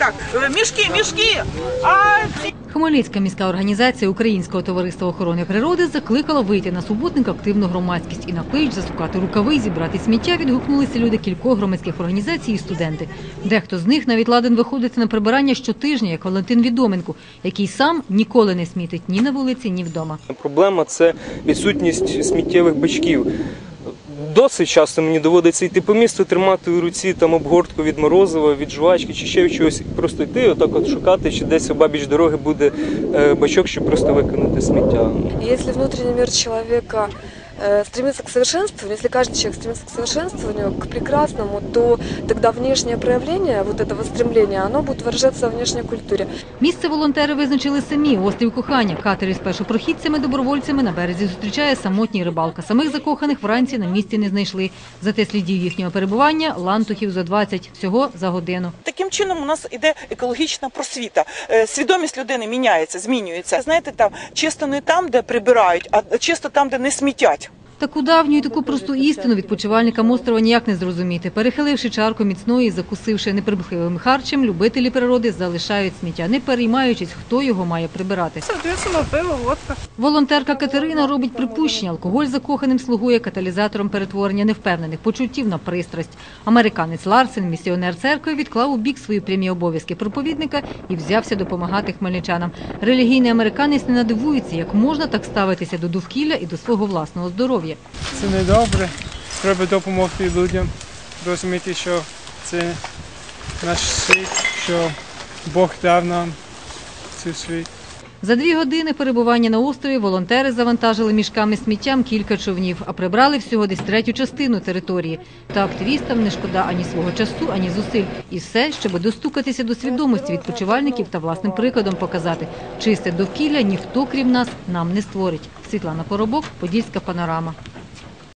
Так, е, мішки, мішки. А ці Хмельницька міська організація Українського товариства охорони природи закликала вийти на суботник активну громадськість і на клич засукати рукави, зібрати сміття. Відгукнулися люди кількох громадських організацій і студенти. Дехто з них навіть ладен виходити на прибирання щотижня, як Валентин Відоменко, який сам ніколи не смітить ні на вулиці, ні вдома. Проблема це відсутність сміттєвих бачків. Досить часто мені доводиться йти по місту, тримати у руці там обгортку від морозива, від жвачки чи ще чогось, і просто йти, отак от шукати, чи десь обабіч дороги буде е, бачок, щоб просто викинути сміття. Якщо внутрішній мир человека э, стремится к совершенствованию, если каждый человек стремится к совершенствованию, к прекрасному, то тогда внешнее проявление вот этого стремления, оно будет выражаться в внешней культуре. Місце волонтери визначили самі острів кохання. Катери з першопрохідцями добровольцями на березі зустрічає самотній рибалка. Самих закоханих вранці на місці не знайшли. Зате слідів їхнього перебування лантухів за 20, всього за годину. таким чином у нас іде екологічна просвіта. Е, Свідомість людини міняється, змінюється. Знаєте, там чисто не там, де прибирають, а чисто там, де не смітять. Таку давню і таку просту істину відпочивальникам острова ніяк не зрозуміти. Перехиливши чарку міцної, і закусивши неприбухливим харчем, любителі природи залишають сміття, не переймаючись, хто його має прибирати. Пиво, водка. Волонтерка Катерина робить припущення. Алкоголь закоханим слугує каталізатором перетворення невпевнених почуттів на пристрасть. Американець Ларсен, місіонер церкви, відклав у бік свої прямі обов'язки проповідника і взявся допомагати хмельничанам. Релігійний американець не надивується, як можна так ставитися до довкілля і до свого власного здоров'я. Це не добре. Треба допомогти людям. Розуміти, що це наш світ, що Бог дав нам цей світ. За дві години перебування на острові волонтери завантажили мішками сміттям кілька човнів, а прибрали всього десь третю частину території. Та активістам не шкода ані свого часу, ані зусиль. І все, щоб достукатися до свідомості відпочивальників та власним прикладом показати, чисте довкілля ніхто, крім нас, нам не створить. Світлана Поробок, Подільська панорама.